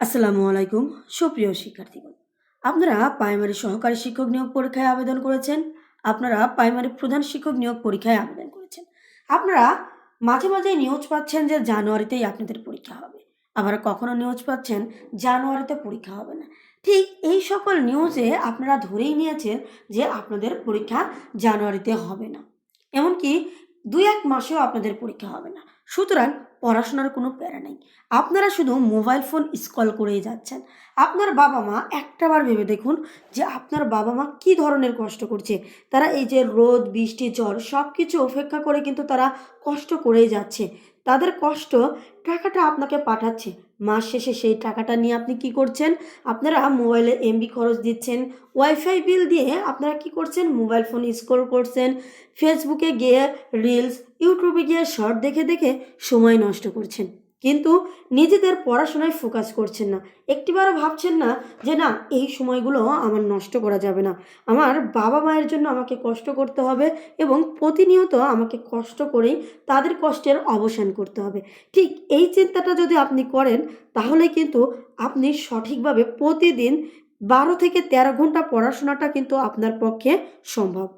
আসসালামু আলাইকুম, সুপ্রিয় শিক্ষার্থীগণ আপনারা প্রাইমারি সহকারী শিক্ষক নিয়োগ পরীক্ষায় আবেদন করেছেন? আপনারা প্রাইমারি প্রধান শিক্ষক নিয়োগ পরীক্ষায় আবেদন করেছেন। আপনারা মাঝে মাঝে নিউজ পাচ্ছেন যে জানুয়ারিতেই আপনাদের পরীক্ষা হবে। আবার কখনো নিউজ পাচ্ছেন, জানুয়ারিতে পরীক্ষা হবে না। ঠিক এই সকল নিউজে আপনারা ধরেই নিয়েছেন যে আপনাদের পরীক্ষা জানুয়ারিতে হবে না। এমনকি দুই এক মাসেও আপনাদের পরীক্ষা হবে না। সুতরাং পড়াশোনার কোনো প্যারা নেই। আপনারা শুধু মোবাইল ফোন স্কল করেই যাচ্ছেন। আপনার বাবা মা একটাবার ভেবে দেখুন যে আপনার বাবা মা কী ধরনের কষ্ট করছে। তারা এই যে রোদ, বৃষ্টি জ্বর সব কিছু অপেক্ষা করে কিন্তু তারা কষ্ট করেই যাচ্ছে। তাদের কষ্ট টাকাটা আপনাকে পাঠাচ্ছে। মাস শেষে সেই টাকাটা নিয়ে আপনি কি করছেন? আপনারা মোবাইলে এমবি খরচ দিচ্ছেন ওয়াইফাই বিল দিয়ে আপনারা কি করছেন? মোবাইল ফোন স্ক্রল করছেন ফেসবুকে গিয়ে রিলস ইউটিউবে গিয়ে শর্ট দেখে দেখে সময় নষ্ট করছেন। কিন্তু নিজেদের পড়াশোনায় ফোকাস করছেন না। একটিবারও ভাবছেন না যে, না, এই সময়গুলো আমার নষ্ট করা যাবে না। আমার বাবা মায়ের জন্য আমাকে কষ্ট করতে হবে এবং প্রতিনিয়ত আমাকে কষ্ট করেই তাদের কষ্টের অবসান করতে হবে। ঠিক এই চিন্তাটা যদি আপনি করেন, তাহলে কিন্তু আপনি সঠিকভাবে প্রতিদিন বারো থেকে তেরো ঘণ্টা পড়াশোনাটা কিন্তু আপনার পক্ষে সম্ভব।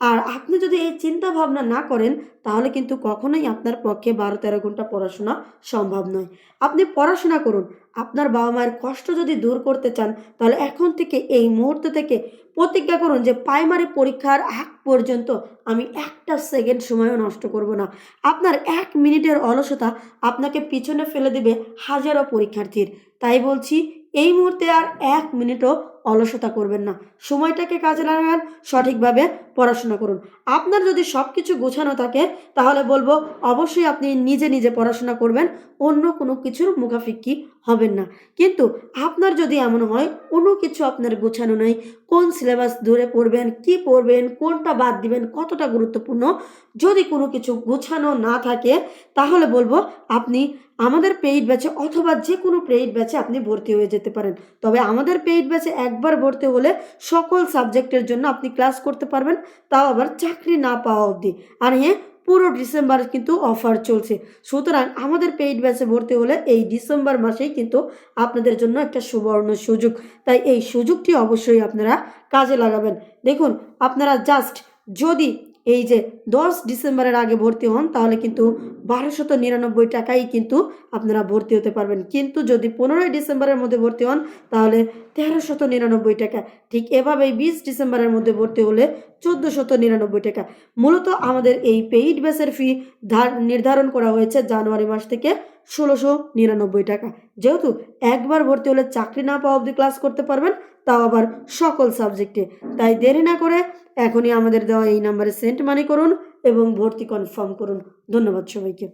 আর আপনি যদি এই চিন্তা ভাবনা না করেন, তাহলে কিন্তু কখনোই আপনার পক্ষে বারো তেরো ঘণ্টা পড়াশোনা সম্ভব নয়। আপনি পড়াশোনা করুন। আপনার বাবা মায়ের কষ্ট যদি দূর করতে চান, তাহলে এখন থেকে এই মুহূর্ত থেকে প্রতিজ্ঞা করুন যে প্রাইমারি পরীক্ষার আগ পর্যন্ত আমি একটা সেকেন্ড সময়ও নষ্ট করব না। আপনার এক মিনিটের অলসতা আপনাকে পিছনে ফেলে দেবে হাজারো পরীক্ষার্থীর। তাই বলছি, এই মুহূর্তে আর এক মিনিটও অলসতা করবেন না। সময়টাকে কাজে লাগান, সঠিকভাবে পড়াশোনা করুন। আপনার যদি সব কিছু গোছানো থাকে, তাহলে বলব অবশ্যই আপনি নিজে নিজে পড়াশোনা করবেন, অন্য কোনো কিছুর মুখাফিক্কি হবেন না। কিন্তু আপনার যদি এমন হয়, কোনো কিছু আপনার গোছানো নেই, কোন সিলেবাস ধরে পড়বেন, কি পড়বেন, কোনটা বাদ দিবেন, কতটা গুরুত্বপূর্ণ, যদি কোনো কিছু গোছানো না থাকে, তাহলে বলব আপনি আমাদের পেইড ব্যাচে অথবা যে কোনো পেইড ব্যাচে আপনি ভর্তি হয়ে যেতে পারেন। তবে আমাদের পেইড ব্যাচে একবার ভর্তি হলে সকল সাবজেক্টের জন্য আপনি ক্লাস করতে পারবেন, তাও আবার চাকরি না পাওয়া অবধি। আর হ্যাঁ পুরো ডিসেম্বর কিন্তু অফার চলছে। সুতরাং আমাদের পেইড ব্যাচে ভর্তি হলে এই ডিসেম্বর মাসেই কিন্তু আপনাদের জন্য একটা সুবর্ণ সুযোগ। তাই এই সুযোগটি অবশ্যই আপনারা কাজে লাগাবেন। দেখুন, আপনারা জাস্ট যদি এই যে দশ ডিসেম্বরের আগে ভর্তি হন, তাহলে কিন্তু বারোশত নিরানব্বই টাকাই কিন্তু আপনারা ভর্তি হতে পারবেন। কিন্তু যদি পনেরোই ডিসেম্বরের মধ্যে ভর্তি হন, তাহলে তেরোশত নিরানব্বই টাকা। ঠিক এভাবেই বিশ ডিসেম্বরের মধ্যে ভর্তি হলে চোদ্দোশত নিরানব্বই টাকা। মূলত আমাদের এই পেইড ব্যাসের ফি ধার, নির্ধারণ করা হয়েছে জানুয়ারি মাস থেকে ষোলোশো নিরানব্বই টাকা। যেহেতু একবার ভর্তি হলে চাকরি না পাওয়া অবধি ক্লাস করতে পারবেন, তাও আবার সকল সাবজেক্টে তাই দেরি না করে এখনই আমাদের দেওয়া এই নাম্বারে সেন্ট মানি করুন এবং ভর্তি কনফার্ম করুন। ধন্যবাদ সবাইকে।